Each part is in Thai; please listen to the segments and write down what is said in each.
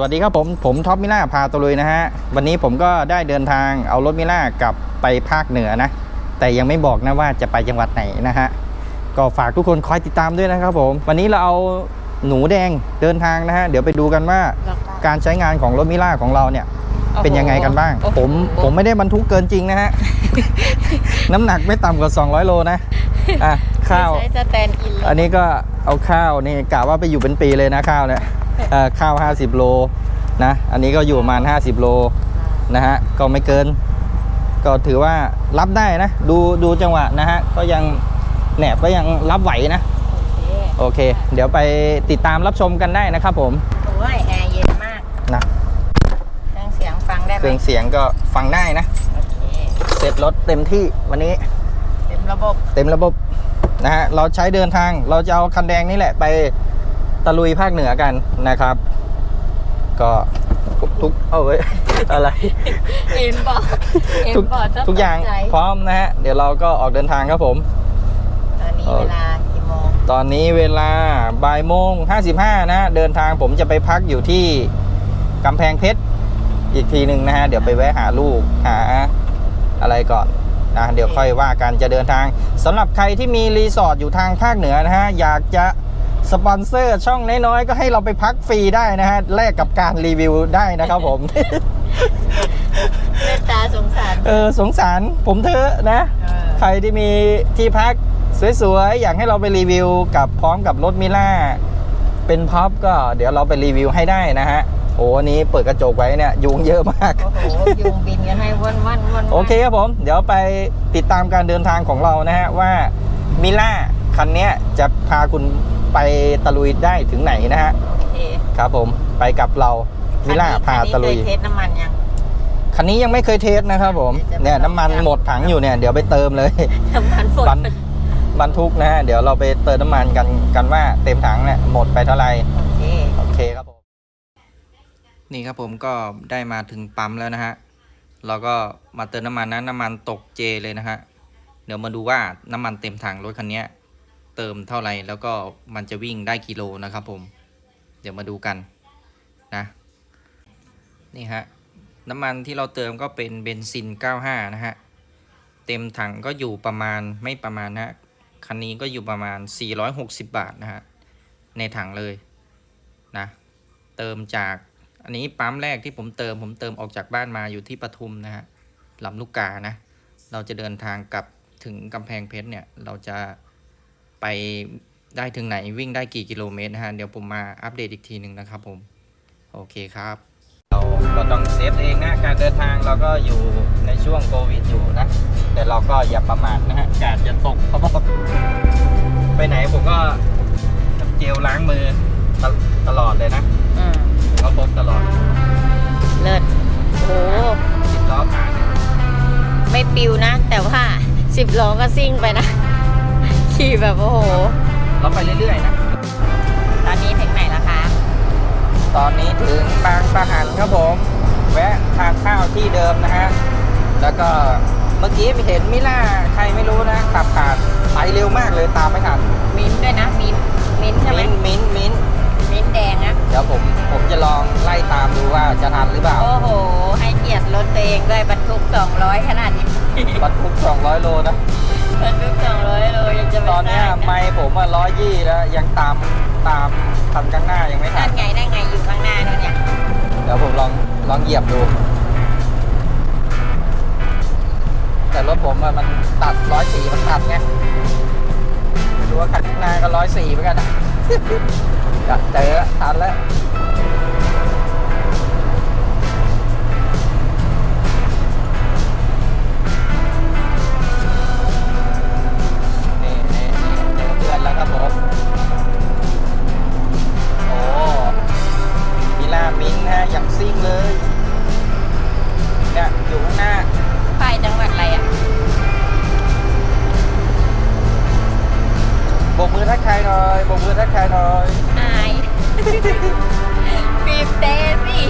วัสดีครับผม ผมท็อปมิล่าพาตะลุยนะฮะ วันนี้ผมก็ได้เดินทางเอารถมิล่ากลับไปภาคเหนือนะ แต่ยังไม่บอกนะว่าจะไปจังหวัดไหนนะฮะ ก็ฝากทุกคนคอยติดตามด้วยนะครับผม วันนี้เราเอาหนูแดงเดินทางนะฮะ เดี๋ยวไปดูกันว่าการใช้งานของรถมิล่าของเราเนี่ย เป็นยังไงกันบ้างโอ้โหผมผมไม่ได้บรรทุกเกินจริงนะฮะ น้ำหนักไม่ต่ำกว่า 200 โลนะอะข้าวใช้สแตนด์อินเลยอันนี้ก็เอาข้าวนี่กะว่าไปอยู่เป็นปีเลยนะข้าวเนี่ยเอ่อ ข้าว 50 โลนะอันนี้ก็อยู่ประมาณ 50 โลนะฮะก็ไม่เกิน ก็ถือว่ารับได้นะ ดูดูจังหวะนะฮะก็ยังแหนบก็ยังรับไหวนะ โอเคโอเคเดี๋ยวไปติดตามรับชมกันได้นะครับผมโอ้ยแอร์เย็นมากนะเครื่องเสียงฟังได้ไหเคมรื่องเสียงก็ฟังได้นะโอเคเสร็จรถเต็มที่วันนี้ เต็มระบบเต็มระบบนะฮะเราใช้เดินทางเราจะเอาคันแดงนี่แหละไป ตะลุยภาคเหนือกันนะครับ ก็ทุกเอาไว้ยอะไรเอ็นบอร์เอ็นทุกบอร์ดทุกอย่างพร้อมนะฮะ เดี๋ยวเราก็ออกเดินทางครับผม ตอนนี้เออเวลากี่โมงตอนนี้เวลาบ่ายโมง55นะ เดินทางผมจะไปพักอยู่ที่กำแพงเพชรอีกทีหนึ่งนะฮะ เดี๋ยวไปแวะหาลูกหาอะไรก่อนนะเดี๋ยวค่อยว่ากันจะเดินทางสำหรับใครที่มีรีสอร์ทอยู่ทางภาคเหนือนะฮะ อยากจะ สปอนเซอร์ช่องน้อยๆ ก็ให้เราไปพักฟรีได้นะฮะแลกกับการรีวิวได้นะครับผมเมตตาสงสารเออสงสารผมเถอะนะเออใครที่มีที่พักสวยๆ อยากให้เราไปรีวิวกับพร้อมกับรถมิล่า เป็นพ็อปก็เดี๋ยวเราไปรีวิวให้ได้นะฮะโอ้วันนี้เปิดกระจกไว้เนี่ยยุงเยอะมาก โอ้โหยุงบินกันให้วันวันวันโอเคครับผม เดี๋ยวไปติดตามการเดินทางของเรานะฮะว่ามิล่าคันเนี้ยจะพาคุณ ไปตะลุยได้ถึงไหนนะฮะโอเคครับผมไปกับเรามิล่าพาตะลุยคันนี้เคยเทสน้ำมันยังคันนี้ยังไม่เคยเทสนะครับผมเดี๋ยวจะไปเนี่ยน้ำมันลองหมดถังอยู่เนี่ยเดี๋ยวไปเติมเลยน้ำมันฝนบรรบรรทุกนะฮะเดี๋ยวเราไปเติมน้ำมันกันกันว่าเต็มถังเนี่ยหมดไปเท่าไหร่โอเคโอเคครับผมนี่ครับผมก็ได้มาถึงปั๊มแล้วนะฮะเราก็มาเติมน้ำมันนะน้ำมันตกเจเลยนะฮะเดี๋ยวมาดูว่าน้ำมันเต็มถังรถคันนี้ เติมเท่าไหร่แล้วก็มันจะวิ่งได้กิโลนะครับผม เดี๋ยวมาดูกันนะนี่ฮะน้ำมันที่เราเติมก็เป็นเบนซิน 95 นะฮะ เต็มถังก็อยู่ประมาณไม่ประมาณนะฮะคันนี้ก็อยู่ประมาณ 460 บาทนะฮะ ในถังเลยนะ เติมจากอันนี้ปั๊มแรกที่ผมเติมผมเติมออกจากบ้านมาอยู่ที่ปทุมนะฮะลำลูกกานะ เราจะเดินทางกลับถึงกำแพงเพชรเนี่ย เราจะ ไปได้ถึงไหนวิ่งได้กี่กิโลเมตรนะฮะ เดี๋ยวผมมาอัปเดตอีกทีหนึ่งนะครับผม โอเคครับ เราก็ต้องเซฟตัวเองนะ การเดินทางเราก็อยู่ในช่วงโควิดอยู่นะ แต่เราก็อย่าประมาทนะฮะกาดจะตกเพราะว่าไปไหนผมก็เจลล้างมือตลตลอดเลยนะอืมผมก็พกตลอด เลิศโอ้โหสิบล้อผ่านเนี่ยไม่ปิวนะ แต่ว่าสิบล้อก็ซิ่งไปนะ ขี่แบบโอ้โห เราไปเรื่อยๆนะ ตอนนี้ถึงไหนแล้วคะ ตอนนี้ถึงบางประหันครับผม แวะทานข้าวที่เดิมนะฮะ แล้วก็เมื่อกี้เห็นมิล่าใครไม่รู้นะขับผ่านไปเร็วมากเลยตามไม่ทัน มิ้นท์ด้วยนะ มิ้นท์มิ้นท์ใช่ไหมมิ้นท์มิ้นท์มิ้นท์มิ้นท์แดงนะเดี๋ยวผมผมจะลองไล่ตามดูว่าจะทันหรือเปล่า โอ้โห ให้เกียรติรถตัวเองด้วยบรรทุก 200 ขนาดนี้ บรรทุก200 โลนะ บรรทุก200โลยังจะไม่ตอนเนี้ยได้ะไม่ผมอะร้อยยี่แล้วยังตามตามคันข้างหน้ายังไม่ทันั่นนไงนั่นไงอยู่ข้างหน้านู่นเนี่ยเดี๋ยวผมลองลองเหยียบดู แต่รถผมอะมันตัดร้อยสี่มันตัดไงดูว่าคันข้างหน้าก็ร้อยสี่เหมือนกันนะกัดเจอแล้วทันแล้ว มือทักทายหน่อยโบกมือทักทายหน่อย อายบีบเตสิ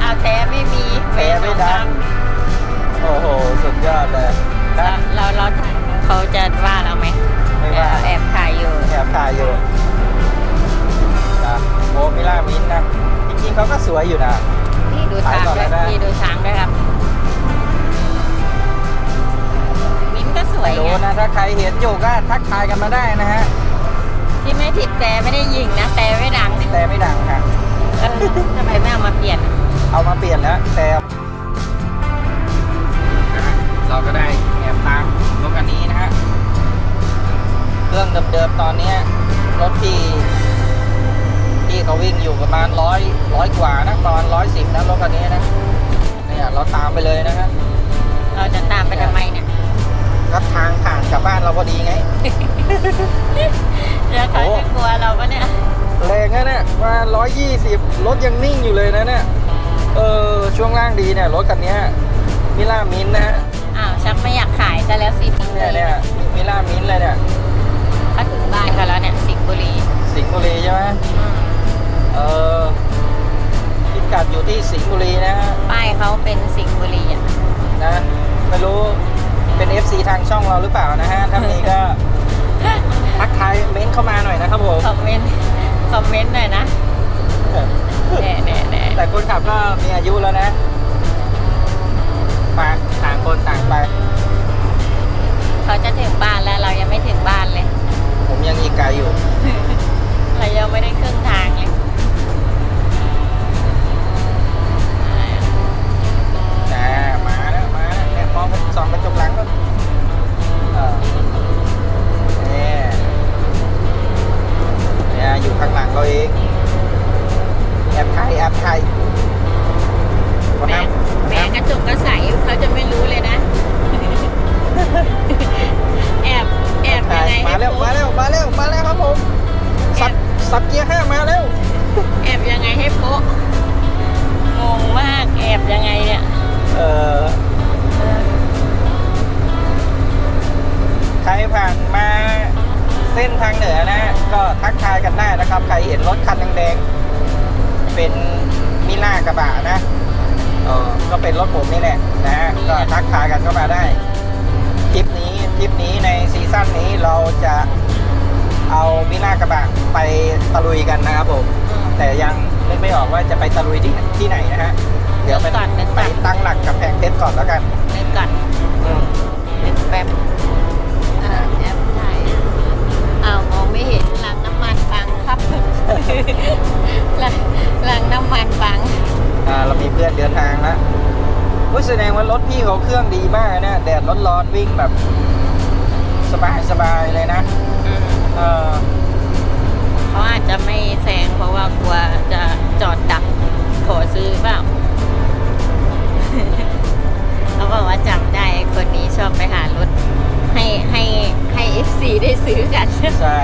เอาวแท้ไม่มีแพ้ไม่ดังโอ้โห สุดยอดเลยนะ เราเราเราเขาจะว่าเราไหมไม่ว่าแอบถ่ายอยู่แอบถ่ายอยู่นะโอ้มิลามินนะ จริงๆเขาก็สวยอยู่นะนี่ดูช้างด้วยขายก่อนเลยนะนี่ดูช้างด้วยครับ วยไม่รู้ไงนะถ้าใครเห็นอยู่ก็ทักทายกันมาได้นะฮะที่ไม่ผิดแต่ไม่ได้ยิงนะแต่ไม่ดังแต่ไม่ดังค่ะเออทำไมไม่เอามาเปลี่ยน เอามาเปลี่ยนแล้วแต่นะฮะเราก็ได้แอบตามรถคันนี้นะฮะเครื่องเดิมๆตอนเนี้ยรถที่ที่เขาวิ่งอยู่ประมาณร้อยร้อยกว่านะประมาณร้อยสิบนะรถคันนี้นะเนี่ยเราตามไปเลยนะฮะเราจะตามไปทำไมเนี่ย ก็ทางผ่านกลับบ้านเราพอดีไงเดี๋ยวเขาจะกลัวเราปะเนี่ยแรงนะเนี่ยมาร้อยยี่สิบรถยังนิ่งอยู่เลยนะเนี่ย เออช่วงล่างดีเนี่ยรถคันเนี้ยมิล่ามินนะฮะ อ้าวชักไม่อยากขายซะแล้วสิมิ้นท์เลเนี่ยยเนี่ยมิล่ามินเลยเนี่ยเขาถึงบ้านกันแล้วเนี่ยสิงห์บุรี สิงห์บุรีใช่ไหมอืมเออพิกัดอยู่ที่สิงห์บุรีนะฮะป้ายเขาเป็นสิงห์บุรีอะนะไม่รู้ เป็น FC ทางช่องเราหรือเปล่านะฮะถ้ามีก็ทักทายเม้นเข้ามาหน่อยนะครับผมคอมเมนต์คอมเมนต์หน่อยนะแน่แน่แน่แต่คนขับก็มีอายุแล้วนะไปต่างคนต่างไป เขาจะถึงบ้านแล้วเรายังไม่ถึงบ้านเลย ผมยังอีกไกลอยู่ เรายังไม่ได้ครึ่งทาง กทายกันได้นะครับ ใครเห็นรถคันแดงๆเป็นมิล่ากระบะนะเออก็เป็นรถผมนี่แหละนะฮะก็ทักทายกันเข้ามาได้ทริปนี้ทริปนี้ในซีซั่นนี้เราจะเอามิล่ากระบะไปตะลุยกันนะครับผมอืมแต่ยังนึกไม่ออกว่าจะไปตะลุยที่ที่ไหนนะฮะเดี๋ยวไปนึกก่อนนึกก่ไปอนตั้งหลักกับแพงเพชรก่อนแล้วกันนึกก่อนอืมนึกแป๊บอ่าแอปถ่ายอ้าวมองไม่เห็น หลังหลังน้ำมันบังอ่าเรามีเพื่อนเดินทางแล้วอุ๊ยแสดงว่ารถพี่เขาเครื่องดีมากนะแดดร้อนๆวิ่งแบบ สบายสบายๆเลยนะอืมเออเขาอาจจะไม่แซงเพราะว่ากลัวจะจอดดักขอซื้อเปล่าเขาบอกว่าจำได้คนนี้ชอบไปหารถ ให้ให้ให้เอฟซีได้ซื้อกัน ใช่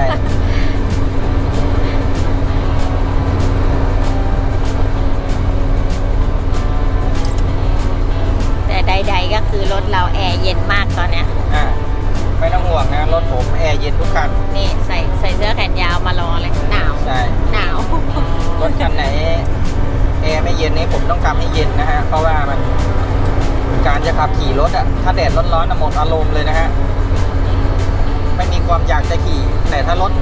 ดๆ ก็คือรถเราแอร์เย็นมากตอนเนี้ยอ่าไม่ต้องห่วงนะรถผมแอร์เย็นทุกคัน นี่ใส่ใส่เสื้อแขนยาวมารอเลยหนาวใช่ หนาว รถคันไหนแอร์ไม่เย็นนี้ผมต้องทำให้เย็นนะฮะ เพราะว่ามันการจะขับขี่รถอะถ้าแดดร้อนๆน่ะหมดอารมณ์เลยนะฮะ ไม่มีความอยากจะขี่ แต่ถ้ารถ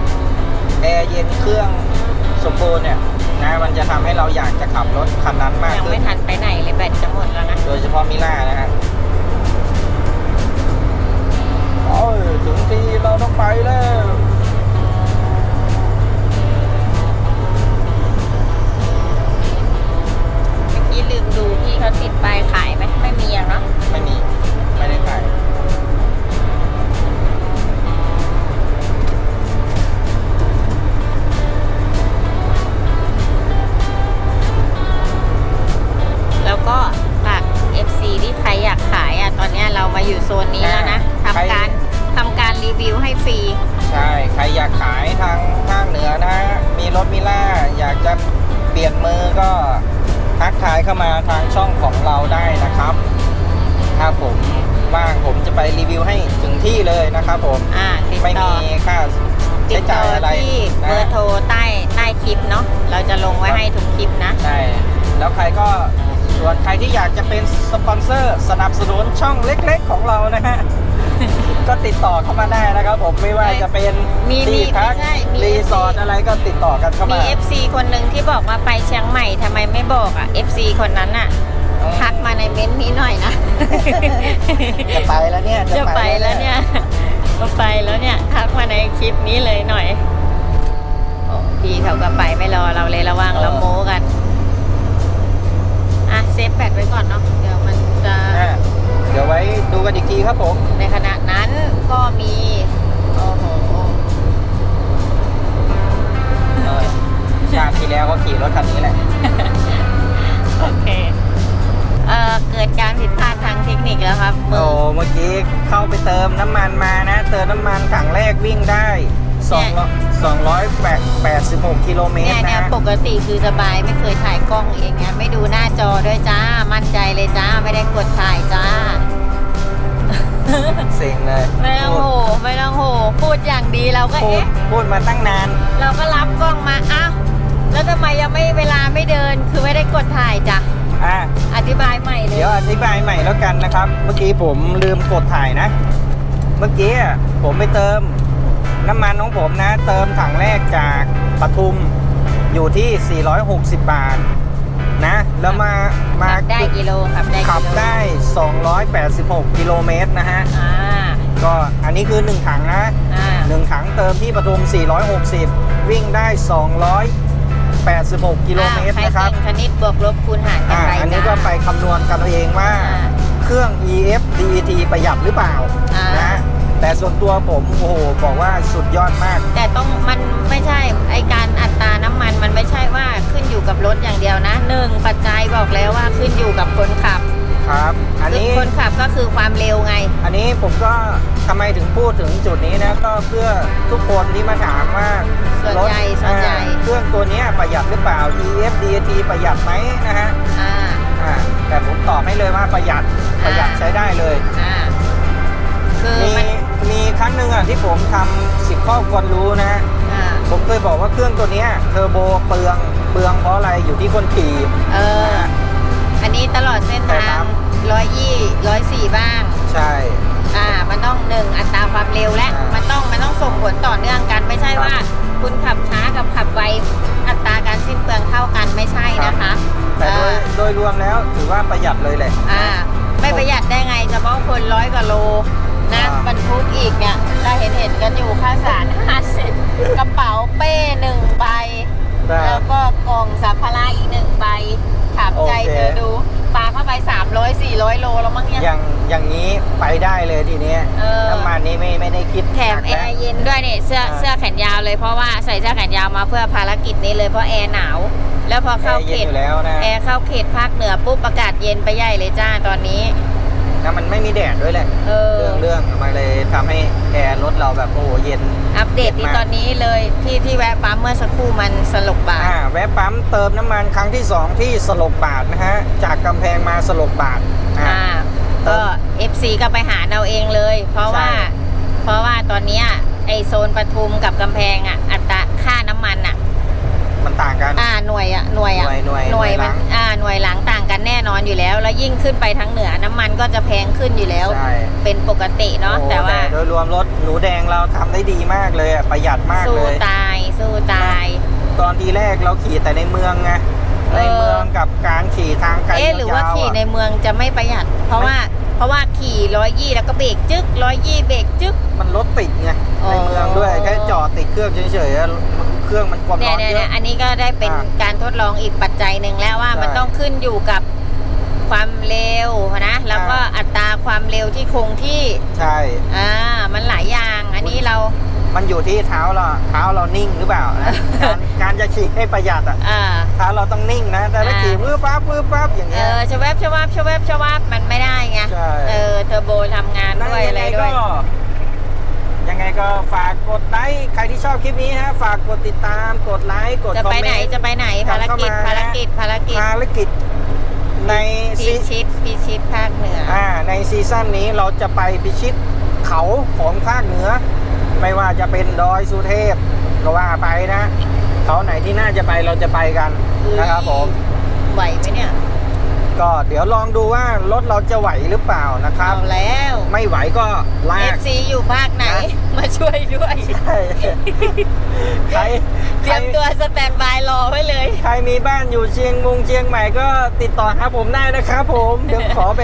แอร์เย็นเครื่องสมบูรณ์เนี่ย นะมันจะทำให้เราอยากจะขับรถคันนั้นมากยังขึ้ไม่นทันไปไหนเลยแบตจะหมดแล้วนะโดยเฉพาะมิล่านะฮะโอ้ยถึงทีเราต้องไปแล้ว อ่าติดไม่ต่มีอค่าติใช้ดต่จ่าอยอะไรที่เบอนะร์โทรใต้ใต้คลิปเนาะเราจะลงไว้ให้ทุกคลิปนะ ใช่แล้วใครก็ส่วนใครที่อยากจะเป็นสปอนเซอร์สนับสนุนช่องเล็กๆของเรานะฮะ ก็ติดต่อเข้ามาได้นะครับผมไม่ว่าจะเป็นมีมีที่พักไม่ใช่มี รีสอร์ทอะไรก็ติดต่อกันเข้ามี มา FC คนหนึ่งที่บอกว่าไปเชียงใหม่ทำไมไม่บอกอะ FC คนนั้นอะทักมาในเม้นต์นี้หน่อยนะ จะไปแล้วเนี่ยจะไปแล้วเนี่ย จะไปแล้วเนี่ย ทักมาในคลิปนี้เลยหน่อยโอ้พี่เขาก็ไปไม่รอเราเลยระวังเราโม้กัน อะเซฟแบตไว้ก่อนเนาะเดี๋ยวมันจะอะเดี๋ยวไว้ดูกันอีกทีครับผมในขณะนั้นก็มีโอ้โหเออชาติที่แล้วก็ขี่รถคันนี้แหละ โอเคเอ่อเกิดการผิดพลาดทาง เทคนิคแล้วครับมืโอ้อเมื่อกี้เข้าไปเติมน้ำมันมานะ เติมน้ำมันถังแรกวิ่งได้2 286กิโลเมตเนี่รยเนี่ยนะปกติคือสบายไม่เคยถ่ายกล้องเองไงไม่ดูหน้าจอด้วยจ้า มั่นใจเลยจ้า ไม่ได้กดถ่ายจ้าเซ็งเลย ไม่ต้องโหไม่ต้องโหพูดอย่างดีเราก็พูดเอ๊ะพูดมาตั้งนาน เราก็รับกล้องมาอ้าวแล้วทำไมยังไม่เวลาไม่เดินคือไม่ได้กดถ่ายจ้ะ อะอธิบายใหม่เลยเดี๋ยวอธิบายใหม่แล้วกันนะครับ เมื่อกี้ผมลืมกดถ่ายนะ เมื่อกี้อะผมไปเติม น้ำมันของผมนะ เติมถังแรกจากปทุมอยู่ที่ 460 บาทนะ แล้วมามาขับได้กิโลขับได้กิโลขับได้ 286 กิโลเมตรนะฮะ อ่าก็อันนี้คือ 1 ถังนะ อ่า1 ถังเติมที่ปทุม 460 วิ่งได้ 286 กิโลเมตรอ่านะครับใครเก่งคณิตบวกลบคูณหารกันอ่าไปอันนี้ก็จ้าไปคำนวณกันเอาเองว่าอ่าเครื่อง EF DET ประหยัดหรือเปล่าอ่านนะแต่ส่วนตัวผมโอ้โหบอกว่าสุดยอดมาก แต่ต้องมันไม่ใช่ไอการอัตราน้ำมันมันไม่ใช่ว่าขึ้นอยู่กับรถอย่างเดียวนะหนึ่งปัจจัยบอกแล้วว่าขึ้นอยู่กับคนขับ ครับ อันนี้คือคนขับก็คือความเร็วไง อันนี้ผมก็ทำไมถึงพูดถึงจุดนี้นะก็เพื่อทุกคนที่มาถามว่าส่วนรถใหญ่ส่วนใหญ่อ่าเครื่องตัวเนี้ยประหยัดหรือเปล่า EF DET ประหยัดไหมนะฮะอ่าอ่าแต่ผมตอบให้เลยว่าประหยัดประหยัดอ่าใช้ได้เลยอ่าคือมีมันมีครั้งหนึ่งอะที่ผมทำสิบข้อควรรู้นะฮะอ่าผมเคยบอกว่าเครื่องตัวเนี้ยเทอร์โบเปลืองเปลืองเพราะอะไรอยู่ที่คนขี่เอออันนี้ตลอดเส้นแต่ทางน้ ร้อยยี่ร้อยสี่บ้าง ใช่ อ่า มันต้องหนึ่งอัตราความเร็วและ อ่ามัมันต้องมันต้องส่งผลต่อเนื่องกัน ไม่ใช่ครับว่า คุณขับช้ากับขับไวอัตราการสิ้นเปลืองเท่ากันไม่ใช่นะคะแต่โดยอ่าโดยรวมแล้วถือว่าประหยัดเลยแหละ อ่า ไม่ประหยัดได้ไงเฉพาะคนร้อยกว่าโลนะอ่า บรรทุกอีกเนี่ยเราเห็นเห็นกันอยู่ค่าสาร50 กระเป๋าเป้หนึ่งใบได้แล้วก็กล่องสัมภาระอีกหนึ่งใบถามใจโอเค เธอดูปลาเข้าไป 300 400 โลแล้วมั้งเนี่ย อย่างอย่างนี้ไปได้เลยทีเนี้ยเออ น้ำมันนี้ไม่ไม่ได้คิดแถมหนักแอนะร์เย็นด้วยเนี่ยเสื้ออ่าเสื้อแขนยาวเลยเพราะว่าใส่เสื้อแขนยาวมาเพื่อภารกิจนี้เลยเพราะแอร์หนาว แล้วพอแอเข้าร์เขเย็นตอยู่แล้วนะ แอร์เข้าเขตภาคเหนือปุ๊บอากาศเย็นไปใหญ่เลยจ้าตอนนี้ แล้วมันไม่มีแดดด้วยแหละ เออ เรื่องเรื่องมันเลยทำให้แอร์รถเราแบบโอ้โหเย็น อัปเดตที่เย็นมากตอนนี้เลยที่ที่แวะปั๊มเมื่อสักครู่มันสลบบาท อ่าแวะปั๊มเติมน้ำมันครั้งที่ 2 ที่สลบบาทนะฮะ จากกำแพงมาสลบบาทอ่า อ่า ก็ FC ก็ไปหาเอาเองเลย เพราะว่า ใช่ เพราะว่าตอนเนี้ยไอโซนปทุมกับกำแพงอะ อัตราค่าน้ำมันอะ มันต่างกัน อ่าหน่วยอะหน่วยอะหน่วยหน่วยหน่วยหน่วยหลัมันงอ่าหน่วยหลังต่าง กันแน่นอนอยู่แล้ว แล้วยิ่งขึ้นไปทางเหนือน้ำมันก็จะแพงขึ้นอยู่แล้ว ใช่ เป็นปกติเนาะโอ้แต่ว่าโดยรวมรถหนูแดงเราทำได้ดีมากเลยอะประหยัดมากสู้เลย ตายสู้ตาย ตอนทีแรกเราขี่แต่ในเมืองไงเออ ในเมืองกับการขี่ทางไกลเอ๊ะหรือว่ายาวๆขี่อะในเมืองจะไม่ประหยัด เพราะว่าเพราะว่าขี่ร้อยยี่แล้วก็เบรกจึ๊กร้อยยี่เบรกจึ๊ก มันรถติดไงอ๋อในเมืองด้วยแค่จอดติดเครื่องเฉยๆอะ เครื่องมันความเนี่ร้ยอนเนี่ยเยเนี่ยอะอันนี้ก็ได้เป็นอ่าการทดลองอีกปัจจัยหนึ่งแล้วว่าใช่มันต้องขึ้นอยู่กับความเร็วนะ แล้วก็อ่า อัตราความเร็วที่คงที่ใช่ อ่ามันหลายอย่าง อันนี้เรามันอยู่ที่เท้าเราเท้าเรานิ่งหรือเปล่านะการการจะขี่ให้ประหยัดอะอ่า เท้าเราต้องนิ่งนะแต่ถ้าอ่า ขี่มือปั๊บมือปั๊บอย่างเอเงี้ย อชะแวบชะวับชะแวบชะวับมันไม่ได้ไงใช่ เออเทอร์โบทำงานด้วยอะไรด้วยก็ ยังไงก็ฝากกดไลค์ใครที่ชอบคลิปนี้ฮะฝากกดติดตามกดไลค์กดจะคอมไปเมไหนนต์ จะไปไหนกลัภาบรเข้ากิจมาภารกิจภารกิจภารกิจในพิซีชิตพิชิตภาคเหนือออ่าในซีซั่นนี้เราจะไปพิชิตเขาของภาคเหนือ ไม่ว่าจะเป็นดอยสุเทพก็ว่าไปนะ เขาไหนที่น่าจะไปเราจะไปกันนะครับผม ไหวไหมเนี่ย ก็เดี๋ยวลองดูว่ารถเราจะไหวหรือเปล่านะครับ เอาแล้ว ไม่ไหวก็ลาเอกฟซีอยู่ภาคไหน นะ มาช่วยด้วย ใช่ใครเตรียมตัวสแตนบายรอไว้เลย ใครมีบ้านอยู่เชียงมุงเชียงใหม่ก็ติดต่อหาผมได้นะครับผม เดี๋ยวขอไป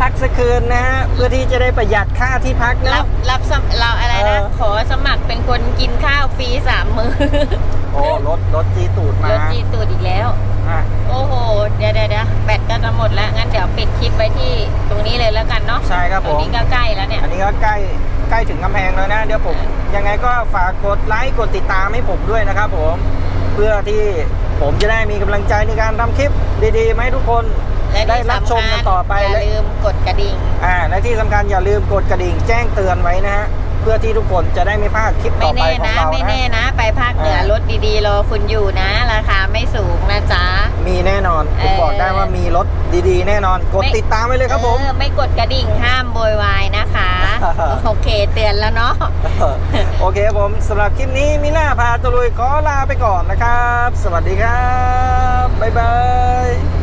พักสักคืนนะฮะเพื่อที่จะได้ประหยัดค่าที่พักรัเนาะบรับสมเราอะไรนะเออขอสมัครเป็นคนกินข้าวฟรีสามมือโอ้รถรถจีตูดมา รถจีตูดอีกแล้ว อะโอ้โห เดี๋ยวเดี๋ยวเดี๋ยวแบตก็จะหมดแล้ว งั้นเดี๋ยวปิดคลิปไว้ที่ตรงนี้เลยแล้วกันเนาะใช่ครับตผรงม นี้ก็ใกล้แล้วเนี่ย อันนี้ก็ใกล้ใกล้ถึงกำแพงแล้วนะเดี๋ยวผม ยังไงก็ฝากกดไลค์กดติดตามให้ผมด้วยนะครับผม เพื่อที่ผมจะได้มีกำลังใจในการทำคลิปดีๆมาให้ทุกคน และได้ที่รับชมสำคักัญนต่อไปอย่าและ ลืมกดกระดิ่ง อ่าและที่สำคัญอย่าลืมกดกระดิ่งแจ้งเตือนไว้นะฮะเพื่อที่ทุกคนจะได้ไม่พลาดคลิปไม่ต่อไปแน่ของนะ เราไม่นะ แน่นะ ไปภาคเหนืออ่ารถดีๆรอคุณอยู่นะ ราคาไม่สูงนะจ๊ะ มีแน่นอนผมเออ บอกได้ว่ามีรถดีๆ แน่นอน กดไม่ติดตามไว้เลยครับผม เออไม่กดกระดิ่งห้ามโวยวายนะคะ โอเคเตือนแล้วเนาะ โอเคครับผมสำหรับคลิปนี้มิน่าพาตะลุยขอลาไปก่อนนะครับ สวัสดีครับ บ๊ายบาย